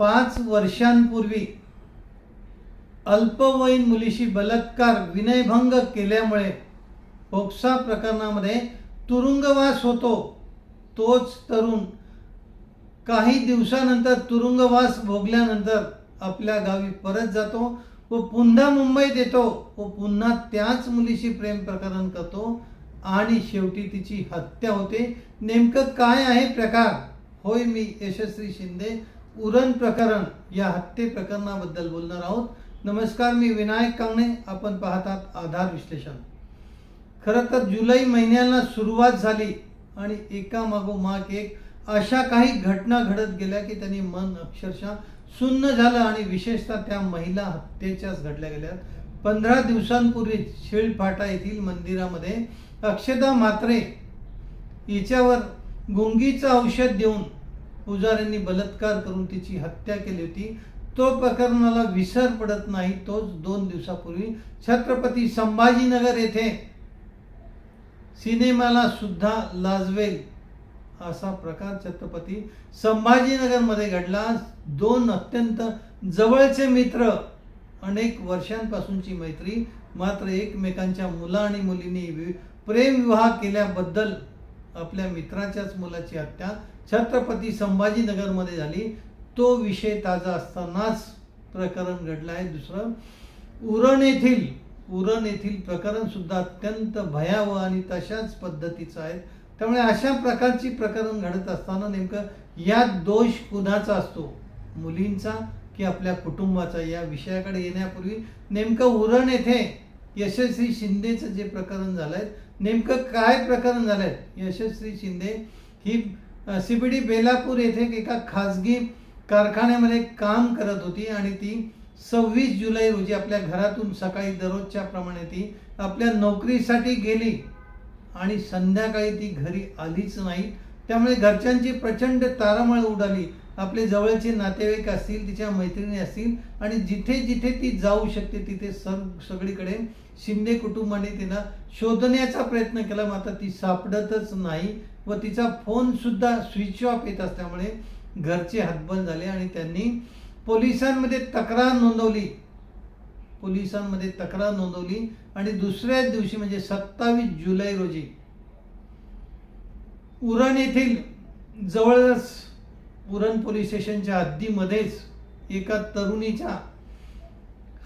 पाच वर्षांपूर्वी अल्पवयीन मुलीशी बलात्कार विनयभंग केल्यामुळे पोक्सा प्रकरणामध्ये तुरुंगवास होतो. तोच तरुण काही दिवसानंतर तुरुंगवास भोगल्यानंतर आपल्या गावी परत जातो व पुन्हा मुंबईत येतो व पुन्हा त्याच मुलीशी प्रेम प्रकरण करतो आणि शेवटी तिची हत्या होते. नेमकं काय आहे प्रकार? होय मी यशस्वी शिंदे उरण प्रकरण या हत्ये प्रकरणाबद्दल बोलणार आहोत. नमस्कार मी विनायक कांगणे. आपण पाहतात आधार विश्लेषण. खरं तर जुलै महिन्याला सुरुवात झाली आणि एका मागोमाग एक अशा काही घटना घडत गेल्या की त्यांनी मन अक्षरशः सुन्न झालं आणि विशेषतः त्या महिला हत्येच्याच घडल्या गेल्या पंधरा दिवसांपूर्वी शिळफाटा येथील मंदिरामध्ये अक्षदा मात्रे हिच्यावर गुंगीचं औषध देऊन पुजाऱ्यांनी बलात्कार करून तिची हत्या केली होती. तो प्रकरणाला विसर पडत नाही तोच दोन दिवसापूर्वी छत्रपती संभाजीनगर येथे सिनेमाला सुद्धा लाजवेल असा प्रकार छत्रपती संभाजीनगरमध्ये घडला. दोन अत्यंत जवळचे मित्र अनेक वर्षांपासूनची मैत्री मात्र एकमेकांच्या मुला आणि मुलींनी प्रेमविवाह केल्याबद्दल आपल्या मित्राच्याच मुलाची हत्या छत्रपती संभाजीनगरमध्ये झाली. तो विषय ताजा असतानाच प्रकरण घडलं आहे. दुसरं उरण येथील उरण येथील प्रकरण सुद्धा अत्यंत भयावह आणि तशाच पद्धतीचं आहे. त्यामुळे अशा प्रकारची प्रकरण घडत असताना नेमकं यात दोष कुणाचा असतो? मुलींचा की आपल्या कुटुंबाचा? या विषयाकडे येण्यापूर्वी नेमकं उरण येथे यशस्वी शिंदेचं जे प्रकरण झालंय नेमकं काय प्रकरण झालंय? यशस्वी शिंदे ही सीबीडी बेलापूर येथे एका खाजगी कारखान्यामध्ये काम करत होती आणि ती सव्वीस जुलै रोजी आपल्या घरातून सकाळी दररोजच्या प्रमाणे ती आपल्या नोकरीसाठी गेली आणि संध्याकाळी ती घरी आलीच नाही. त्यामुळे घरच्यांची प्रचंड तारामळ उडाली. आपले जवळचे नातेवाईक असतील तिच्या मैत्रिणी असतील आणि जिथे जिथे ती जाऊ शकते तिथे सर सगळीकडे शिंदे कुटुंबाने तिला शोधण्याचा प्रयत्न केला मात्र ती सापडतच नाही व तिचा फोन सुद्धा स्विच ऑफ येत असल्यामुळे घरचे हातबल झाले आणि त्यांनी पोलिसांमध्ये तक्रार नोंदवली. पोलिसांमध्ये तक्रार नोंदवली आणि दुसऱ्याच दिवशी म्हणजे सत्तावीस जुलै रोजी उरण येथील जवळच उरण पोलीस स्टेशनच्या हद्दीमध्येच एका तरुणीच्या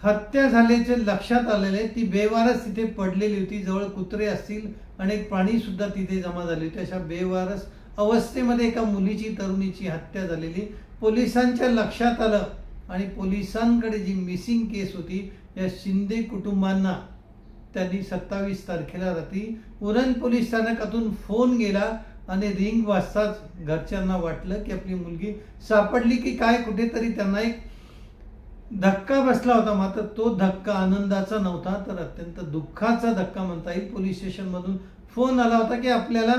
हत्या झाल्याचे लक्षात आलेले ती बेवारस तिथे पडलेली होती जवळ कुत्रे असतील अनेक प्राणी सुद्धा तिथे जमा झाले होते. अशा बेवारस अवस्थेमध्ये एका मुलीची तरुणीची हत्या झालेली. पोलिसांच्या लक्षात आलं आणि पोलिसांकडे जी मिसिंग केस होती या शिंदे कुटुंबांना त्यांनी सत्तावीस तारखेला रात्री उरण पोलीस स्थानकातून फोन गेला आणि रिंग वाजताच घरच्यांना वाटलं की आपली मुलगी सापडली की काय कुठेतरी त्यांना एक धक्का बसला होता मात्र तो धक्का आनंदाचा नव्हता तर अत्यंत दुःखाचा धक्का म्हणता येईल पोलीस स्टेशनमधून फोन आला होता की आपल्याला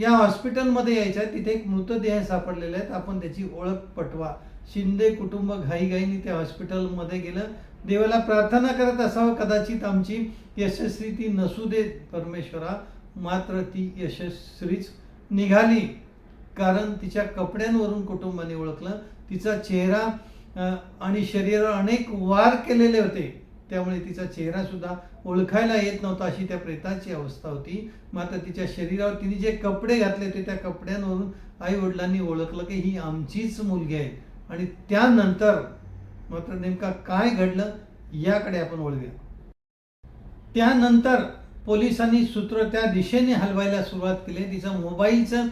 या हॉस्पिटलमध्ये यायचं आहे तिथे एक मृतदेह सापडलेले आहेत आपण त्याची ओळख पटवा. शिंदे कुटुंब घाईघाईने त्या हॉस्पिटलमध्ये गेलं. देवाला प्रार्थना करत असावं कदाचित आमची यशस्वी ती नसू दे परमेश्वरा. मात्र ती यशस्वीच निघाली. कारण तिच्या कपड्यांवरून कुटुंबाने ओळखलं. तिचा चेहरा आणि शरीरावर अनेक वार केलेले होते. त्यामुळे तिचा चेहरा सुद्धा ओळखायला येत नव्हता अशी त्या प्रेताची अवस्था होती. मात्र तिच्या शरीरावर तिने जे कपडे घातले होते त्या कपड्यांवरून आई वडिलांनी ओळखलं की ही आमचीच मुलगी आहे. आणि त्यानंतर मात्र नेमका काय घडलं याकडे आपण वळूया. त्यानंतर पोलिसांनी सूत्र त्या दिशेने हलवायला सुरुवात केली. तिचं मोबाईलचं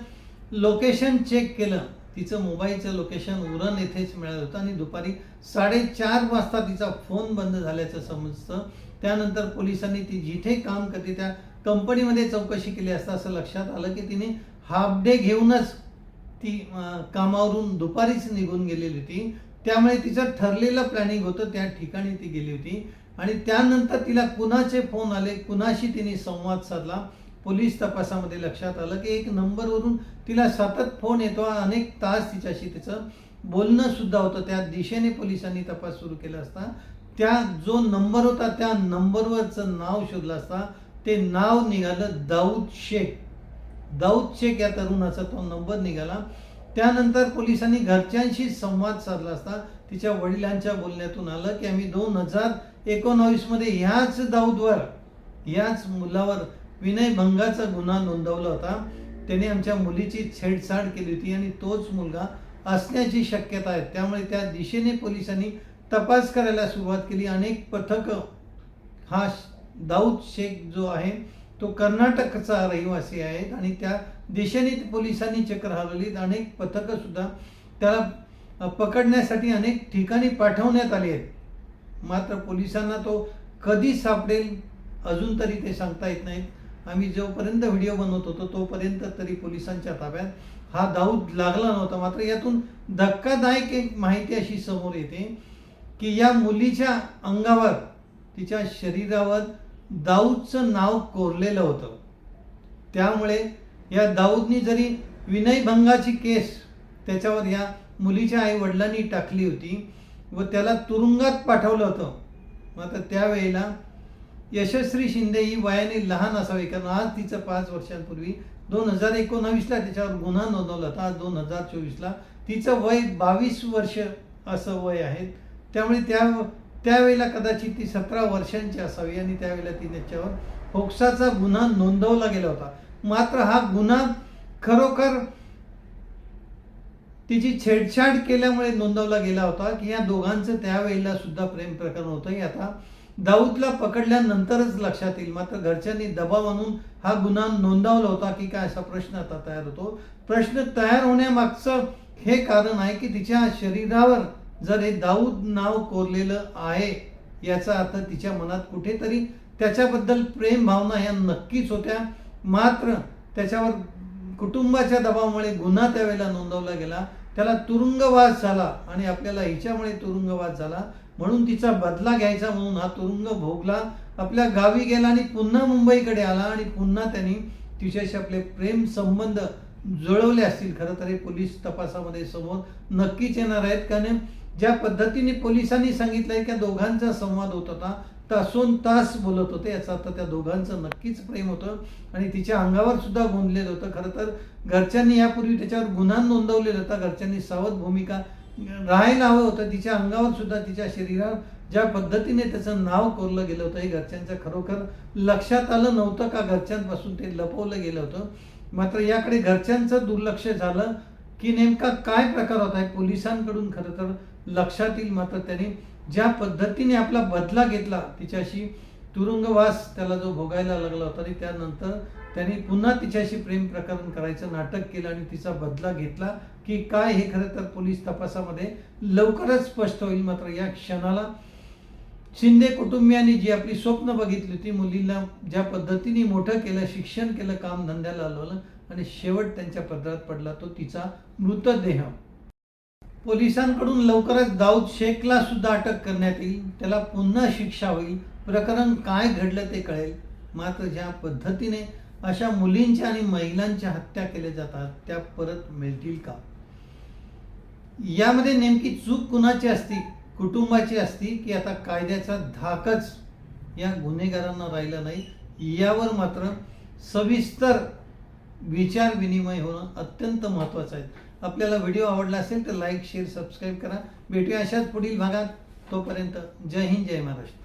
लोकेशन चेक केलं. तिचं मोबाईलचं लोकेशन उरण येथेच मिळालं होतं आणि दुपारी साडेचार वाजता तिचा फोन बंद झाल्याचं समजतं. त्यानंतर पोलिसांनी ती जिथे काम करते त्या कंपनीमध्ये चौकशी केली असता असं लक्षात आलं की तिने हाफ डे घेऊनच ती कामावरून दुपारीच निघून गेलेली होती. त्यामुळे तिचं ठरलेलं प्लॅनिंग होतं त्या ठिकाणी ती गेली होती. आणि त्यानंतर तिला कुणाचे फोन आले कुणाशी तिने संवाद साधला? पोलीस तपासामध्ये लक्षात आलं की एक नंबरवरून तिला सतत फोन येतो. अनेक तास तिच्याशी तिचं बोलणं सुद्धा होतं. त्या दिशेने पोलिसांनी तपास सुरू केला असता. त्या जो नंबर होता त्या नंबरवरचं नाव शोधलं असता ते नाव निघालं दाऊद शेख. दाऊद शेख या तरुणाचा तो नंबर निघाला. त्यानंतर पोलिसांनी घरच्यांशी संवाद साधला असता. तिच्या वडिलांच्या बोलण्यातून आलं की आम्ही दोन हजार एकोणावीसमध्ये ह्याच दाऊदवर याच मुलावर विनयभंगाचा गुन्हा नोंदवला होता. त्याने आमच्या मुलीची छेडछाड केली होती आणि तोच मुलगा असण्याची शक्यता आहे. त्यामुळे त्या दिशेने पोलिसांनी तपास करायला सुरुवात केली. अनेक पथकं हा दाऊद शेख जो आहे तो कर्नाटकचा रहिवासी आहे आणि त्या दिशेने पोलिसांनी चक्र हलवली अनेक पथकं सुद्धा त्याला पकडण्यासाठी अनेक ठिकाणी पाठवण्यात आली आहेत. मात्र पोलिसांना तो कधी सापडेल अजून तरी ते सांगता येत नाहीत. आम्ही जोपर्यंत व्हिडिओ बनवत होतो तोपर्यंत तरी पोलिसांच्या ताब्यात हा दाऊद लागला नव्हता. मात्र यातून धक्कादायक एक माहिती अशी समोर येते की या मुलीच्या अंगावर तिच्या शरीरावर दाऊदचं नाव कोरलेलं होतं. त्यामुळे या दाऊदनी जरी विनयभंगाची केस त्याच्यावर या मुलीच्या आई वडिलांनी टाकली होती व त्याला तुरुंगात पाठवलं होतं. मात्र त्यावेळेला यशस्वी शिंदे ही वयाने लहान असावी कारण आज तिचं पाच वर्षांपूर्वी दोन हजार एकोणावीसला त्याच्यावर गुन्हा नोंदवला होता. आज दोन हजार चोवीसला तिचं वय बावीस वर्ष असं वय आहे. त्यामुळे त्या त्यावेळेला कदाचित ती सतरा वर्षांची असावी आणि त्यावेळेला ती त्याच्यावर फोक्साचा गुन्हा नोंदवला गेला होता. मात्र हा गुन्हा खरोखर तिची छेडछाड केल्यामुळे नोंदवला गेला होता की या दोघांचं त्यावेळेला सुद्धा प्रेम प्रकरण होतं. आता दाऊदला पकडल्यानंतरच लक्षात येईल. मात्र घरच्यांनी दबाव आणून हा गुन्हा नोंदवला होता की काय असा प्रश्न आता तयार होतो. प्रश्न तयार होण्यामागचं हे कारण आहे की तिच्या शरीरावर जर हे दाऊद नाव कोरलेलं आहे याचा अर्थ तिच्या मनात कुठेतरी त्याच्याबद्दल प्रेम भावना ह्या नक्कीच होत्या. मात्र त्याच्यावर कुटुंबाच्या दबावामुळे गुन्हा त्यावेळेला नोंदवला गेला. त्याला तुरुंगवास झाला आणि आपल्याला हिच्यामुळे तुरुंगवास झाला. म्हणून तिचा बदला घ्यायचा म्हणून हा तुरुंग भोगला. आपल्या गावी गेला आणि पुन्हा मुंबईकडे आला आणि पुन्हा त्यांनी तिच्याशी आपले प्रेम संबंध जुळवले असतील. खरं तर हे पोलीस तपासामध्ये समोर नक्कीच येणार आहेत. कारण ज्या पद्धतीने पोलिसांनी सांगितलंय की दोघांचा संवाद होत होता. तासोन तास बोलत होते. याचा अर्थ त्या दोघांचं नक्कीच प्रेम होतं. आणि तिच्या अंगावर सुद्धा गोंधलेलं होतं. खरं तर घरच्यांनी यापूर्वी त्याच्यावर गुन्हा नोंदवलेला होता. घरच्यांनी सावध भूमिका राहायला हवं होतं तिच्या अंगावर सुद्धा तिच्या शरीरावर ज्या पद्धतीने त्याचं नाव कोरलं गेलं होतं हे घरच्यांचं खरोखर लक्षात आलं नव्हतं का घरच्यांपासून ते लपवलं गेलं होतं? मात्र याकडे घरच्यांचं दुर्लक्ष झालं की नेमका काय प्रकार होता आहे पोलिसांकडून खरं तर लक्षात येईल. मात्र त्याने ज्या पद्धतीने आपला बदला घेतला तिच्याशी तुरुंगवास त्याला जो भोगायला लागला होता आणि त्यानंतर त्यांनी पुन्हा तिच्याशी प्रेम प्रकरण करायचं नाटक केलं आणि तिचा बदला घेतला की काय हे खरं तर पोलीस तपासामध्ये लवकरच स्पष्ट होईल मात्र या क्षणाला शिंदे कुटुंबियांनी जी आपली स्वप्न बघितली होती मुलीला ज्या पद्धतीने मोठं केलं शिक्षण केलं काम धंद्याला लावलं आणि शेवट त्यांच्या पदरात पडला तो तिचा मृतदेह. पोलिसांकडून लवकरच दाऊद शेखला सुद्धा अटक करण्यात येईल. त्याला पुन्हा शिक्षा होईल. प्रकरण काय घडलं ते कळेल. मात्र ज्या पद्धतीने अशा मुलींच्या आणि महिलांच्या हत्या केल्या जातात त्या परत मिळतील का? यामध्ये नेमकी चूक कुणाची असती? कुटुंबाची असती की आता कायद्याचा धाकच या गुन्हेगारांना राहिला नाही? यावर मात्र सविस्तर विचार विनिमय होणं अत्यंत महत्त्वाचं आहे. आपल्याला व्हिडिओ आवडला असेल तर लाईक शेअर सबस्क्राईब करा. भेटूया अशाच पुढील भागात. तोपर्यंत जय हिंद जय महाराष्ट्र.